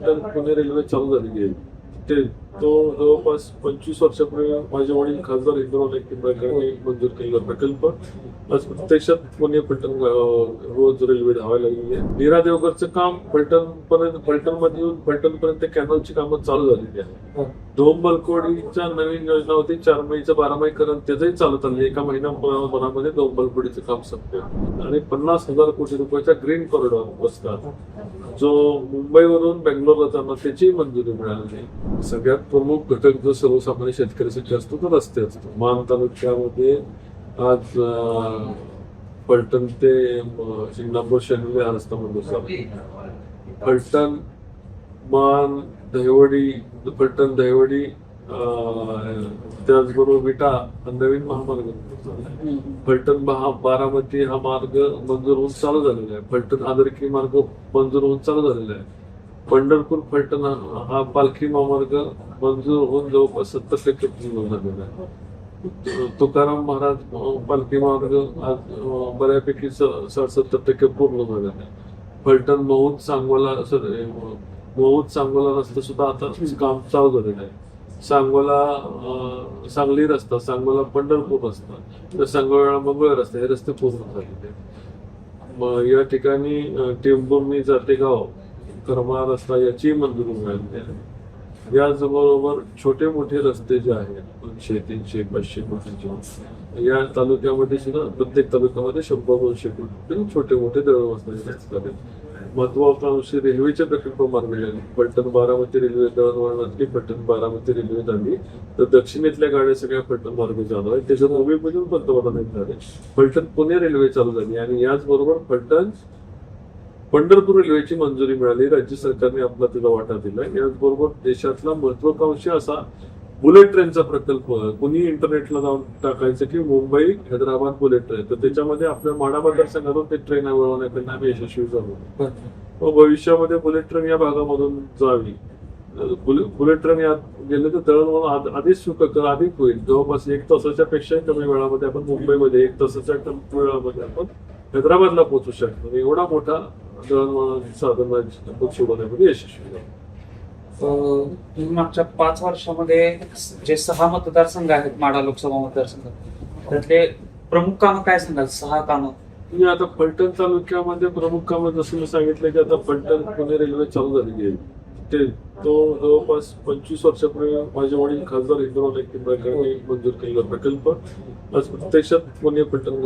Phaltan Pune railway चालू झालेली आहे ते तो जवळपास पंचवीस वर्षापूर्वी माझे वडील खासदार इंद्रनाथ निंबाळकरांनी मंजूर केलेला प्रकल्प. आज प्रत्यक्षात पुणे फलटण रोज रेल्वे धावायला लागली आहे. नीरा देवगरचं काम फलटण पर्यंत फलटणमध्ये येऊन फलटण पर्यंत कॅनलची कामं चालू झालेली आहे धोम बलकोडीच्या नवीन योजना होती चार महिन्याचं बारा महिने करण त्याचंही चालत आलं एका महिन्यामध्ये धोम बलकोडीचं काम संपलं आणि पन्नास हजार कोटी रुपयाचा ग्रीन कॉरिडॉर प्रस्ताव जो मुंबईवरून बेंगलोरला जाणार त्याची मंजुरी मिळाली सगळ्यात प्रमुख घटक जो सर्वसामान्य शेतकऱ्यासाठी असतो तो रस्ते असतो मान तालुक्यामध्ये आज पलटण फलटण ते शिंगणापूर शनिवारी हा रस्ता मंजूर झाला फलटण मान दहिवडी फलटण दहिवडी त्याचबरोबर विटा हा नवीन महामार्ग फलटण बारामती हा मार्ग मंजूर होऊन चालू झालेला आहे. फलटण आदरकी मार्ग मंजूर होऊन चालू झालेला आहे. पंढरपूर फलटण हा पालखी महामार्ग मंजूर होऊन जवळपास सत्तर टक्के पूर्ण झालेला आहे. तुकाराम महाराज पालखी मार्ग आज बऱ्यापैकी साठ सत्तर टक्के पूर्ण झालेला आहे. फलटण महूद सांगोला महूद सांगोला रस्ता सुद्धा आता काम चालू झालेलं आहे. सांगोला सांगली रस्ता सांगोला पंढरपूर रस्ता तर सांगोला मंगळ रस्ता हे रस्ते पूर्ण झालेले आहेत. या ठिकाणी अं, जाते गाव करमाळा रस्ता याची मंजुरी मिळाली आहे. याचबरोबर छोटे मोठे रस्ते जे आहेत दोनशे तीनशे पाचशे कोटीचे या तालुक्यामध्ये सुद्धा प्रत्येक तालुक्यामध्ये शंभर दोनशे कोटी छोटे मोठे दळण रस्ते आहेत. महत्वाकांक्षी रेल्वेचे प्रकल्प मार्ग लागले पलटण बारामती रेल्वे दळणवळणातली पलटण बारामती रेल्वे झाली. तर दक्षिणेतल्या गाड्या सगळ्या पलटण मार्ग चालू आहेत. त्याच्यात मुंबईमधून पंतप्रधान झाले पलटण पुणे रेल्वे चालू झाली आणि याचबरोबर पलटण पंढरपूर रेल्वेची मंजुरी मिळाली. राज्य सरकारने आपला तिला वाटा दिला. याचबरोबर देशातला महत्वाकांक्षी असा बुलेट ट्रेनचा प्रकल्प कुणी इंटरनेटला जाऊन टाकायचं की मुंबई हैदराबाद बुलेट ट्रेन. तर त्याच्यामध्ये आपल्या माडा मतदारसंघातून ते ट्रेन वळवण्याकडनं आम्ही यशस्वी झालो. व भविष्यामध्ये बुलेट ट्रेन या भागामधून जावी. बुलेट ट्रेन यात गेले तर दळणवळण आधीच अधिक सुखकर अधिक होईल. जवळपास एक तासाच्या पेक्षा कमी वेळामध्ये आपण मुंबईमध्ये एक तासाच्या वेळामध्ये आपण हैदराबादला पोहोचू शकतो. एवढा मोठा दळणवळण यशस्वी झालो तुम्ही मागच्या पाच वर्षामध्ये जे सहा मतदारसंघ आहेत माडा लोकसभा मतदारसंघ त्यातले प्रमुख कामं काय सांगाल? सहा कामं. तुम्ही आता फलटण तालुक्यामध्ये प्रमुख कामं जसं मी सांगितलं की आता फलटण पुणे रेल्वे चालू झालेली आहे. ते तो जवळपास पंचवीस वर्षापूर्वी माझे वडील खासदार इंद्रनाथ निंबाळकरांनी मंजूर केलेला प्रकल्प. आज प्रत्यक्षात पुणे फलटण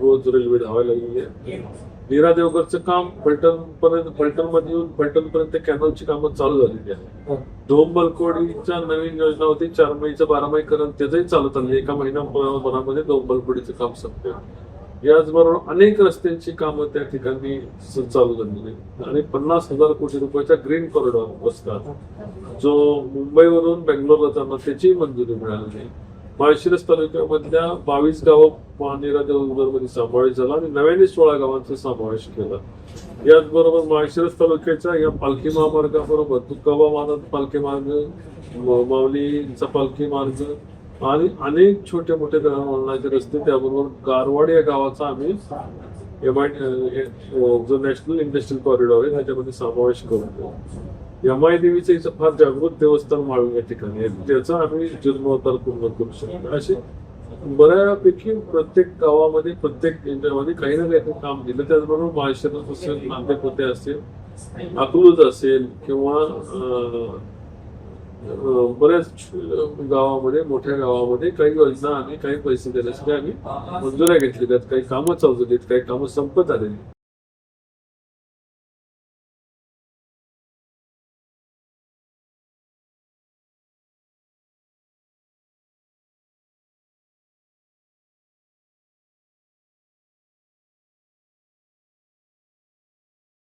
रोज रेल्वे धावायला लागलेली आहे. नीरा देवगरचं काम फलटण पर्यंत फलटणमध्ये येऊन फलटण पर्यंत कॅनलची कामं चालू झालेली आहे धोम बलकोडीच्या नवीन योजना होती चार महिन्याचं बारा महिने करण त्याचंही चालत आलं एका महिन्यामध्ये धोम बलकोडीचं काम संपलं. याचबरोबर अनेक रस्त्यांची कामं त्या ठिकाणी चालू झालेली. आणि पन्नास हजार कोटी रुपयाचा ग्रीन कॉरिडॉर प्रस्ताव जो मुंबईवरून बेंगलोरला जाणार त्याची मंजुरी मिळाली माळशिरस तालुक्यामधल्या बावीस गावं नीरा मध्ये समावेश झाला आणि नव्याने सोळा गावांचा समावेश केला. याचबरोबर माळशिरस तालुक्याच्या या पालखी महामार्गाबरोबर तुकाबा महाराज पालखी मार्ग म- पालखी मार्ग आणि अनेक छोटे मोठे दळणवळणाचे रस्ते त्याबरोबर गारवाड या गावाचा आम्ही एम आय जो नॅशनल इंडस्ट्रियल कॉरिडॉर आहे त्याच्यामध्ये समावेश करतो यमाई देवीचे देवीचं फार जागृत देवस्थान माळून या ठिकाणी आहे. त्याचा आम्ही जीर्णोद्धार पूर्ण करू शकतो. असे बऱ्यापैकी प्रत्येक गावामध्ये प्रत्येक इंडियामध्ये काही ना काही काम दिलं त्याचबरोबर माळशिरस असेल नांदेकोटे असेल अकलूज असेल किंवा बऱ्याच गावामध्ये मोठ्या गावामध्ये काही योजना आणि काही पैसे देण्यासाठी आम्ही मंजुऱ्या घेतलेल्या आहेत. काही कामं चालू आहेत काही कामं संपत आलेली